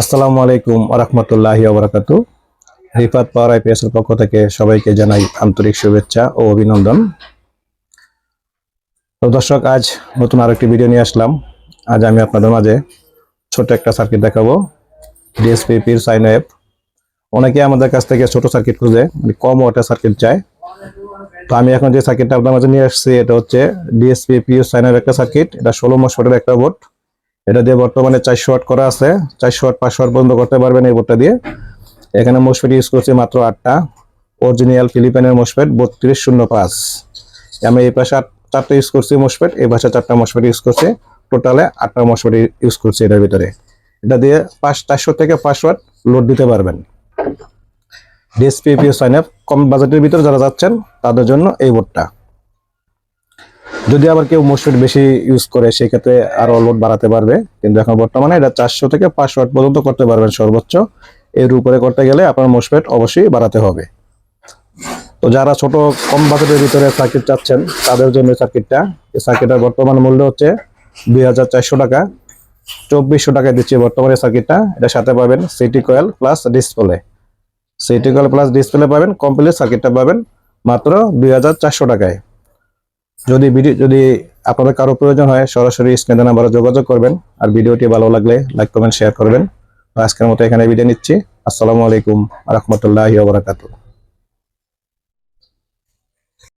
আসসালামু আলাইকুম আরহামতুল্লাহি ওবরাকাতু। রিফাত পাওয়ার আইপিএস এর পক্ষ থেকে সবাইকে জানাই আন্তরিক শুভেচ্ছা ও অভিনন্দন। তো দর্শক, আজ নতুন আরেকটি ভিডিও নিয়ে আসলাম। আজ আমি আপনাদের মাঝে ছোট একটা সার্কিট দেখাবো। ডিএসপি পির সাইন ওয়েভ অনেকে আমাদের কাছ থেকে ছোট সার্কিট খুঁজে মানে কম ওয়াটের সার্কিট চায়। তো আমি এখন যে সার্কিটটা আপনার মাঝে নিয়ে আসছি, এটা হচ্ছে ডিএসপি পিউ সাইন ওয়েভ একটা সার্কিট এটা ষোলো মাস মশফটের একটা বোর্ড এটা দিয়ে বর্তমানে চারশো ওয়াট করা আছে। চারশো ওয়াট, পাঁচশো ওয়াট বন্ধ করতে পারবেন এই বোর্ডটা দিয়ে। এখানে মোসফেট ইউজ করছি মাত্র আটটা। অরিজিনাল ফিলিপাইনের মোসফেট বত্রিশ শূন্য পাঁচ। আমি এই পাশে চারটা ইউজ করছি মোসফেট এই পাশে চারটা মোসফেট ইউজ করছি। টোটালে আটটা মোসফেট ইউজ করছি এটার ভিতরে। এটা দিয়ে পাঁচ চারশো থেকে পাঁচশো ওয়াট লোড দিতে পারবেন। ডিএসপি পিও সাইন আপ কম বাজেটের ভিতরে যারা যাচ্ছেন, তাদের জন্য এই বোর্ডটা। যদি আবার কেউ মোসফেট বেশি ইউজ করে সেই ক্ষেত্রে আরও লোড বাড়াতে পারবে। কিন্তু এখন বর্তমানে এটা চারশো থেকে পাঁচশো ওয়াট পর্যন্ত করতে পারবেন সর্বোচ্চ। এর উপরে করতে গেলে আপনার মোসফেট অবশ্যই বাড়াতে হবে। তো যারা ছোট, কম বাজেটের ভিতরে সার্কিট চাচ্ছেন, তাদের জন্য সার্কিটটা এই সার্কিটের বর্তমান মূল্য হচ্ছে দুই হাজার চারশো টাকা। চব্বিশশো টাকায় দিচ্ছি বর্তমানে সার্কিটটা এটা সাথে পাবেন CT coil plus display CT coil plus display পাবেন কমপ্লিট সার্কিটটা পাবেন মাত্র দুই হাজার চারশো টাকায়। যদি ভিডিও যদি আপনাদের কারও প্রয়োজন হয়, সরাসরি স্ক্রিনে নাম্বারে যোগাযোগ করবেন। আর ভিডিওটি ভালো লাগলে লাইক কমেন্ট শেয়ার করবেন। আজকের মতো এখানে ভিডিও নিচ্ছি। আসসালামু আলাইকুম রহমতুল্লাহ ওবরাকাতুহ